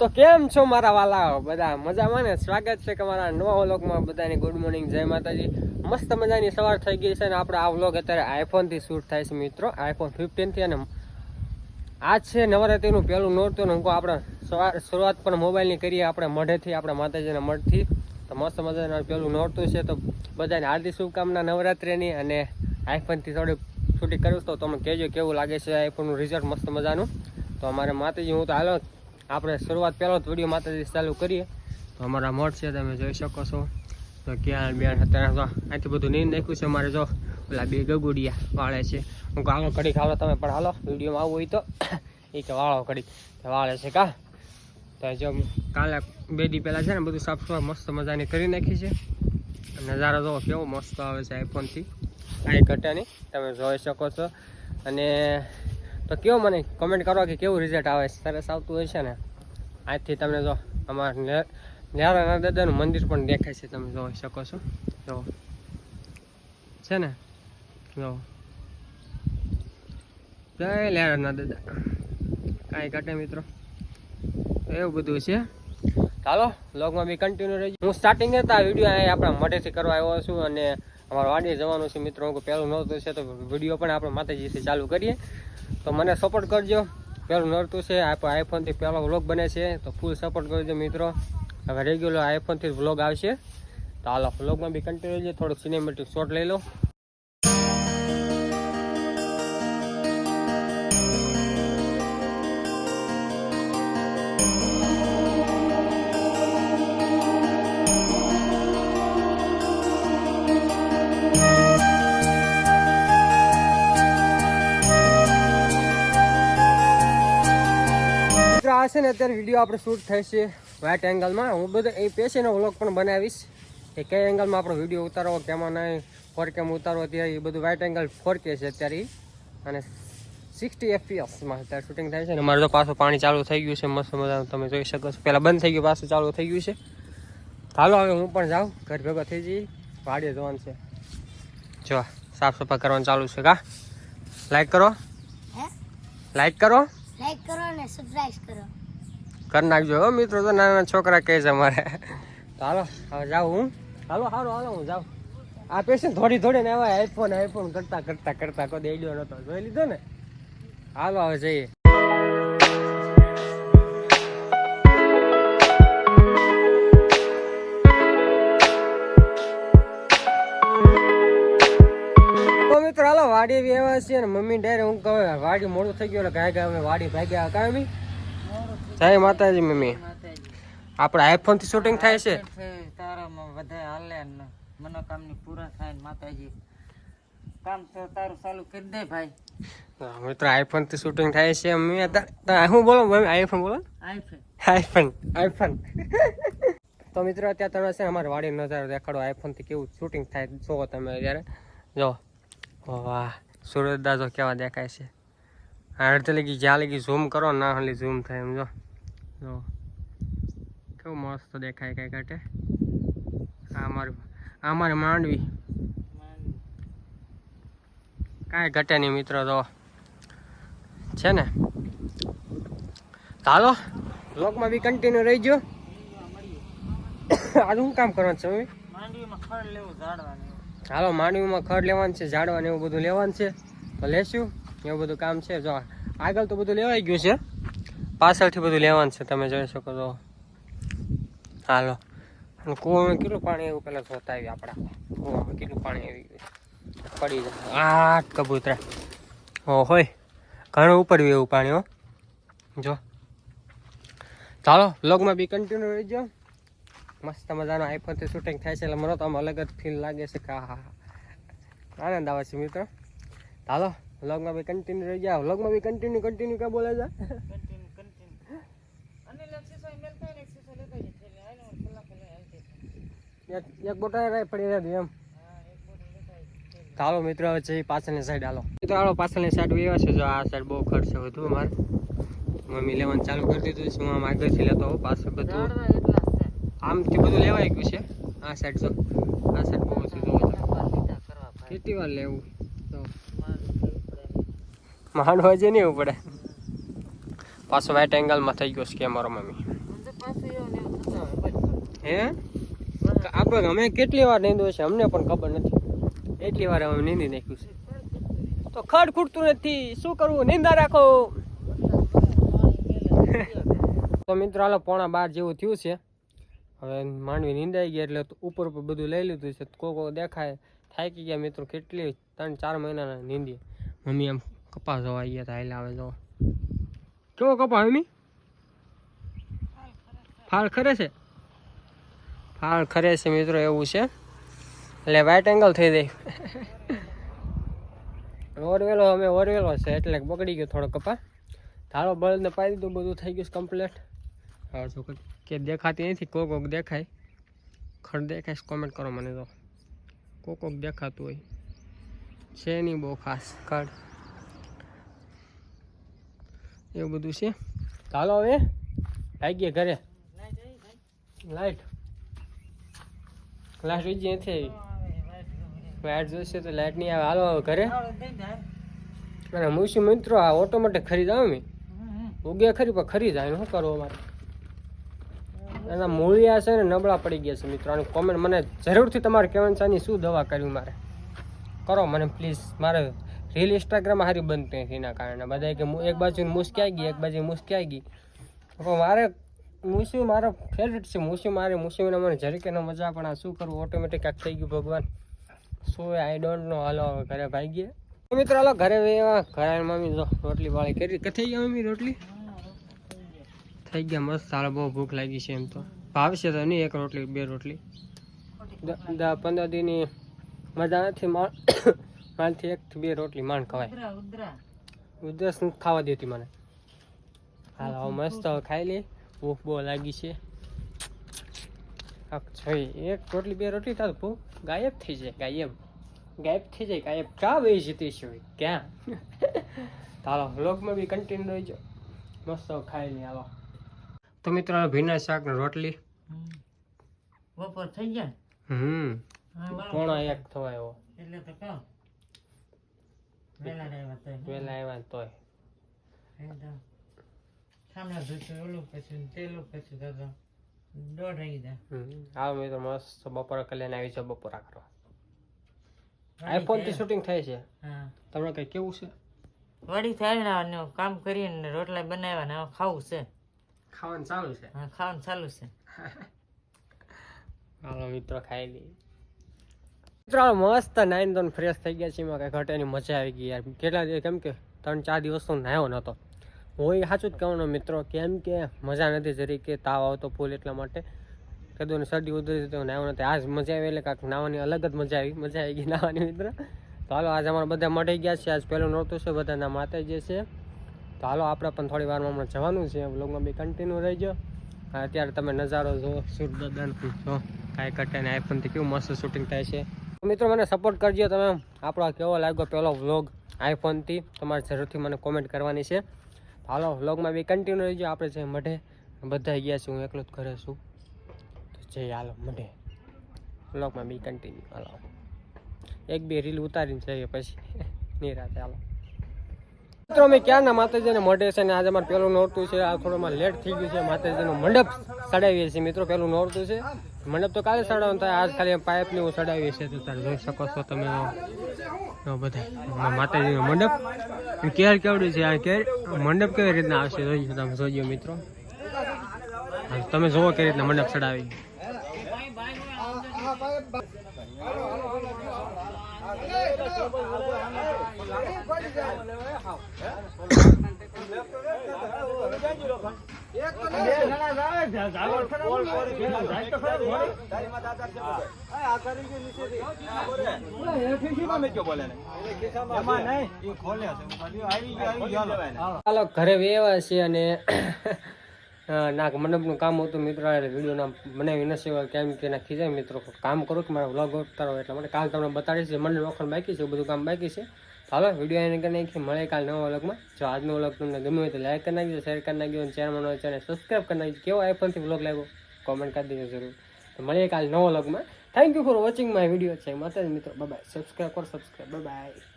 તો કેમ છો મારા વાલા? બધા મજામાં ને? સ્વાગત છે કે મારા નવા વ્લોગમાં બધાની. ગુડ મોર્નિંગ જય માતાજી. મસ્ત મજાની સવાર થઈ ગઈ છે ને આપણે આ વ્લોગ અત્યારે આઈફોનથી શૂટ થાય છે મિત્રો. આઈફોન ફિફ્ટીનથી અને આજ છે નવરાત્રિનું પહેલું નોરતું હું આપણે સવાર શરૂઆત પણ મોબાઈલની કરીએ આપણે મઢેથી, આપણા માતાજીના મઢથી. તો મસ્ત મજાનું પહેલું નોરતું છે. તો બધાને હાર્દિક શુભકામના નવરાત્રિની અને આઈફોનથી થોડી શૂટિંગ કરું તો તમે કહેજો કેવું લાગે છે આઈફોનનું રિઝલ્ટ મસ્ત મજાનું. તો અમારે માતાજી, હું તો હાલો આપણે શરૂઆત પહેલો જ વીડિયો માતાજી ચાલુ કરીએ. તો અમારા મઠ છે, તમે જોઈ શકો છો. તો ક્યાં બેન અત્યારે તો અહીંથી બધું નીંદ નાખ્યું છે અમારે, જો પેલા બે ગગુડિયા વાળે છે. હું કહું કઢી ઘડીક તમે, પણ હાલો, વિડીયોમાં આવું હોય તો. એ કે, વાળો ઘડીક. વાળે છે કા? તો જો કાલે બે દી પહેલાં છે ને, બધું સાફ સફાઈ મસ્ત મજાની કરી નાખી છે. નજારો જો કેવો મસ્ત આવે છે આઈફોનથી આ ઘટે નહીં તમે જોઈ શકો છો. અને તો કેવો મને કમેન્ટ કરો કે કેવું રિઝલ્ટ આવે? સરસ આવતું હોય છે ને? આજથી તમને જો અમારા ન્યારાના દાદાનું મંદિર પણ દેખાય છે, તમે જોઈ શકો છો. જો. છે ને? જો. જય લેરાના દાદા કાંઈ ઘટે મિત્રો. એવું બધું છે. ચાલો લોગમાં બી કન્ટિન્યુ રહેજો હું સ્ટાર્ટિંગ હતા વીડિયો અહીં આપણા માટેથી કરવા આવ્યો છું અને અમારો વાડી જવાનું છે મિત્રો. હું પહેલું નહોતું છે તો વીડિયો પણ આપણે માતાજીથી ચાલુ કરીએ. તો મને સપોર્ટ કરજો. પહેલું નડતું છે આઈફોનથી પહેલો વ્લોગ બને છે, તો ફૂલ સપોર્ટ કરજો મિત્રો. હવે રેગ્યુલર આઈફોનથી વ્લોગ આવશે. તો હાલો વ્લોગમાં બી કન્ટિન્યુ છે થોડુંક સિનેમેટિક શોટ લઈ લો. આ છે ને અત્યારે વીડિયો આપણે શૂટ થાય છે વાઇટ એંગલમાં હું બધો એ પેશીનો વ્લોગ પણ બનાવીશ. કે કઈ એંગલમાં આપણો વીડિયો ઉતારવો કેમાં નહીં ફોર કેમ ઉતારવો ત્યારે એ બધું વાઇટ એંગલ ફોર કે છે અત્યારે. અને સિક્સટી એફપીએસમાં અત્યારે શૂટિંગ થાય છે ને મારે તો પાછું પાણી ચાલુ થઈ ગયું છે મસ્ત મજાનું. તમે જોઈ શકો છો. પહેલાં બંધ થઈ ગયું પાછું ચાલુ થઈ ગયું છે. હાલો હવે હું પણ જાઉં. ઘર ભેગો થઈ જઈ. વાડીએ જવાનું છે. જો સાફ સફાઈ કરવાનું ચાલુ છે કા? લાઈક કરો. હે? લાઈક કરો. લાઈક કરો અને સબસ્ક્રાઇબ કરો. કરી નાખજો હો મિત્રો, તો નાના છોકરા કહે છે અમારે. હાલો, હવે જાઉં હું. હાલો હાલો હાલો, હું જાઉં. આ પેશન્ટ થોડી થોડી ને હવે આઈફોન આઈફોન કરતા કરતા કરતા કોઈ દેડ્યો નતો. જોઈ લીધો ને? હાલો, હવે જઈએ. મિત્રો, હાલો વાડી વ્યવહાર છે ને મમ્મી ડેરે હું કહે, વાડી મોડું થઈ ગયું એટલે ગાય ગાય અમે વાડી ભાગ્યા કાંઈ જય માતાજી મમ્મી. આપણે આઈફોનથી શૂટિંગ થાય છે? તારામાં બધા હાલે ને મનોકામની પૂરા થાય ને માતાજી. કામ તો તારું ચાલુ કરી દે ભાઈ. મિત્રો આઈફોનથી શૂટિંગ થાય છે મમ્મી. હું બોલો મમ્મી આઈફોન બોલો? આઈફોન આઈફોન આઈફોન તો મિત્રો અત્યારે તમે છે અમારે વાડી નજારો દેખાડો. આઈફોનથી કેવું શૂટિંગ થાય જો તમે અત્યારે. જો. વાહ સુરત દાદો કેવા દેખાય છે. આ અડધે લગી જ્યાં લગી ઝૂમ કરો ના હલી ઝૂમ થાય એમ જો. જો. કેવું મસ્ત દેખાય કઈ કાંટે આ અમારું આ અમારી માંડવી. કાંઈ ઘટે નહીં મિત્રો તો છે ને? ચાલો બ્લોગમાં બી કન્ટિન્યુ રહી ગયો. આજે શું કામ કરવાનું છે હાલો માંડવીમાં ખડ લેવાનું છે ઝાડવાનું એવું બધું લેવાનું છે. તો લેશું. એવું બધું કામ છે જો. આગળ તો બધું લેવાઈ ગયું છે. પાછળથી બધું લેવાનું છે, તમે જોઈ શકો છો. હાલો. અને કૂવામાં કેટલું પાણી એવું પેલા જોતા આવ્યું આપણા. કૂવામાં કેટલું પાણી આવી ગયું પડી જાય. આ કબૂતરા. ઓ હોય ઘણું ઉપર બી એવું પાણી, હો. જો. ચાલો બ્લોગમાં બી કન્ટિન્યુ જાઓ મસ્ત મજાનો આઈફોનથી શૂટિંગ થાય છે એટલે મને તો આમ અલગ જ ફીલ લાગે છે કે હા હા આનંદ આવે છે મિત્રો. ચાલો વ્લોગમાં બી કન્ટિન્યુ રહી જાઓ વ્લોગમાં બી કન્ટિન્યુ કન્ટિન્યુ ક્યાં બોલે છે કન્ટિન્યુ કન્ટિન્યુ અને લક્ષી મેલતા ને એક્સરસાઇઝ લેતા જઈએ એટલે આને હું કલાક પહેલા હાલતી એક એક બોટા રહે પડી રહે એમ. હા એક બોડી લેતા ચાલો મિત્રો હવે જઈ પાછળની સાઈડ હાલો. મિત્રો હાલો પાછળની સાઈડ એવા છે જો આ સાઈડ બહુ ખર્ચ વધુ અમારે. મમ્મી લેવાનું ચાલુ કરી દીધું છે હું આમ આગળથી લેતો હોઉં પાછળ બધું. આમથી બધું લેવાઈ ગયું છે આ સાઈડ જો. આ સાઈડ બહુ ઓછું કેટલી વાર લેવું? માંડવા જે નહીં પડે. પાછો વાઇટ એંગલમાં થઈ ગયો છે કેમેરો મમ્મી. એવું એવું. હે? આપણે અમે કેટલી વાર નીંદો છે? અમને પણ ખબર નથી. એટલી વાર અમે નીંદી નાખ્યું છે. તો ખડ ખૂટતું નથી. શું કરવું? નિંદા રાખો. તો મિત્રો, હાલો, પોણા બાર જેવું થયું છે. હવે માંડવી નીંદાઈ ગયા એટલે ઉપર ઉપર બધું લઈ લીધું છે. કો કો દેખાય. થાકી ગયા મિત્રો, કેટલી ત્રણ ચાર મહિનાના નીંદી મમ્મી આમ કપાસ જોવા ગયા હતા. હાલ આવે જો. કેવો કપાસ, મમ્મી? ફાળ ખરે છે. ફાળ ખરે છે મિત્રો એવું છે. એટલે વાઇટ એંગલ થઈ જાય. ઓરવેલો અમે ઓરવેલો છે એટલે બગડી ગયો થોડો કપા. ધારો બળદને પાઈ દીધું બધું થઈ ગયું કમ્પ્લેટ હા તો કે દેખાતી નથી કોક કોક દેખાય. ખડ દેખાય કોમેન્ટ કરો મને તો. કોક કોક દેખાતું હોય. છે નહીં બહુ ખાસ ખડ એવું બધું છે. ચાલો હવે લાગીએ ઘરે. લાઈટ લાઈટ વીજી નથી આવી લાઈટ જોઈશે તો લાઈટ નહીં આવે. હાલો ઘરે. અને મુસી મિત્રો આ ઓટોમેટિક ખરીદ આવે ઉગે ખરી પણ ખરીદ આવે શું કરવું અમારે? એના મૂળિયા છે ને નબળા પડી ગયા છે મિત્રો. આનું કોમેન્ટ મને જરૂરથી તમારે કહેવાનું છે આની શું દવા કરવી મારે? કરો મને પ્લીઝ મારે રીલ ઇન્સ્ટાગ્રામ હારી બંધ નથી એના કારણે. બધા કે એક બાજુ મુસ્કી આવી ગઈ એક બાજુ મુસ્કી આવી ગઈ. પણ મારે મુસી મારો ફેવરેટ છે મુસી મારે મુસીને મને જરીકેનો મજા પણ આ શું કરવું ઓટોમેટિક આ થઈ ગયું ભગવાન. શું આઈ ડોન્ટ નો હાલો હવે ઘરે ભાઈ ગયા મિત્રો હાલો ઘરે ઘરે મમ્મી જો રોટલી વાળી કરી. કે થઈ ગયા મમ્મી રોટલી? થઈ ગયા મસ્ત સારો બહુ ભૂખ લાગી છે એમ તો. ભાવશે તો નહીં એક રોટલી બે રોટલી. દસ પંદર દિનની મજા નથી માણ માણથી એકથી બે રોટલી માણ ખવાય. ઉધરા ઉધરા. ઉધરસ ખાવા દેતી મને. હાલ હવે મસ્ત ખાઈ લે ભૂખ બહુ લાગી છે. જોઈ એક રોટલી બે રોટલી તાર ભૂખ ગાયબ થઈ જાય ગાયબ. ગાયબ થઈ જાય ગાયબ. ક્યાં વહી જતી છે ક્યાં? ચાલો વ્લોગમાં બી કન્ટિન્યુ રહીજો. મસ્ત ખાઈ લે આવો. તો મિત્રો ભીના શાક ને રોટલી બપોર થઈ ગયા? હમ. પોણા એક થવાય એવો એટલે તો કહો. વેલા આવ્યા તો વેલા આવ્યા તોય. સામે ધોતું ઓલું પછી તેલું પછી તો તો દોઢ આવી જાય. હમ. મિત્રો મસ્ત બપોરે કલ્યાણ આવી છે બપોરા કરવા. આઈફોનથી શૂટિંગ થાય છે. હા. તમને કઈ કેવું છે? વળી થાય ને કામ કરીને રોટલા બનાવ્યા ખાવું છે. ખાવાનું ચાલુ છે? હા ખાવાનું ચાલુ છે. હાલો મિત્રો ખાઈ લઈએ. મિત્રો મસ્ત નાઈન ધોન ફ્રેશ થઈ ગયા છે એમાં કઈ ઘટેની મજા આવી ગઈ યાર. કેટલા દિવસ કેમ કે ત્રણ ચાર દિવસ તો નાયો નહોતો હું એ સાચું જ કહેવાનો મિત્રો કેમ કે મજા નથી જરી કે તાવ આવતો ફૂલ એટલા માટે. કદું શરદી ઉધરી તો નાહવા નથી. આજ મજા આવી એટલે કાંક નાહવાની અલગ જ મજા આવી મજા આવી ગઈ નાહવાની મિત્ર. તો હાલો આજે અમારા બધા મળી ગયા છે આજ પહેલું નહોતું છે બધાના માતા જે છે. તો હાલો આપણે પણ થોડી વારમાં હમણાં જવાનું છે. વ્લોગમાં બી કન્ટિન્યુ રહી હા, અત્યારે તમે નજારો જો સૂર્યદાન જો કાંઈ કટે ને આઈફોનથી કેવું મસ્ત શૂટિંગ થાય છે. મિત્રો મને સપોર્ટ કરજો તમે. આપણો કેવો લાગ્યો પહેલો વ્લોગ આઈફોનથી તમારે જરૂરથી મને કોમેન્ટ કરવાની છે. હાલો વ્લોગમાં બી કન્ટિન્યુ રહીજો. આપણે છે મઢે બધા ગયા છે હું એકલો જ ઘરે છું. તો જઈ હાલો, મઢે. વ્લોગમાં બી કન્ટિન્યુ હાલો. એક બે રીલ ઉતારીને જઈએ પછી. નિરાતે હાલો. મિત્રો, અમે ક્યારના માતાજીને મળે છે ને આજે અમારે પેલું નોરતું છે, આ થોડું લેટ થઈ ગયું છે, માતાજીનું મંડપ સડાવીએ છીએ. મિત્રો, પેલું નોરતું છે. મંડપ તો કાલે સડાવવાનું થાય, આજ ખાલી પાઇપ ને એવું સડાવીએ છીએ. તો તારે જોઈ શકો છો તમે. તો બધા. માતાજીનું મંડપ. કેર કેવડું છે? આ કેર મંડપ કેવી રીતના આવશે? જોઈ તમે જોજો મિત્રો. તમે જોવો કેવી રીતના મંડપ સડાવી ચાલો ઘરે વેવા છે અને નાક મંડપ મંડપનું કામ હતું મિત્રો વિડીયોના બનાવી નથી સેવા કેમ કે ના ખીજાય મિત્રો. કામ કરો કે મારા વ્લોગ ઉતારો એટલા માટે કાલ તમને બતાડીશ મંડળ વખત બાકી છે બધું કામ બાકી છે. ચાલો વીડિયો એને કરી નાખીએ. મળે કાલ નવા વ્લોગમાં. જો આજનો વ્લોગ તમને ગમ્યો હોય તો લાઈક કરી નાખજો શેર કરી નાખજો ચેનલમાં નવો ચેનલ સબસ્ક્રાઈબ કરી નાખજો. કેવો આઈફોનથી વ્લોગ લાગ્યો? કોમેન્ટ કરી દેજો જરૂર. તો મળીએ કાલ નવો વ્લોગમાં. Thank you for watching my video છે માતા મિત્રો. બાય સબસ્ક્રાઈબ કરો સબસ્ક્રાઈબ બાય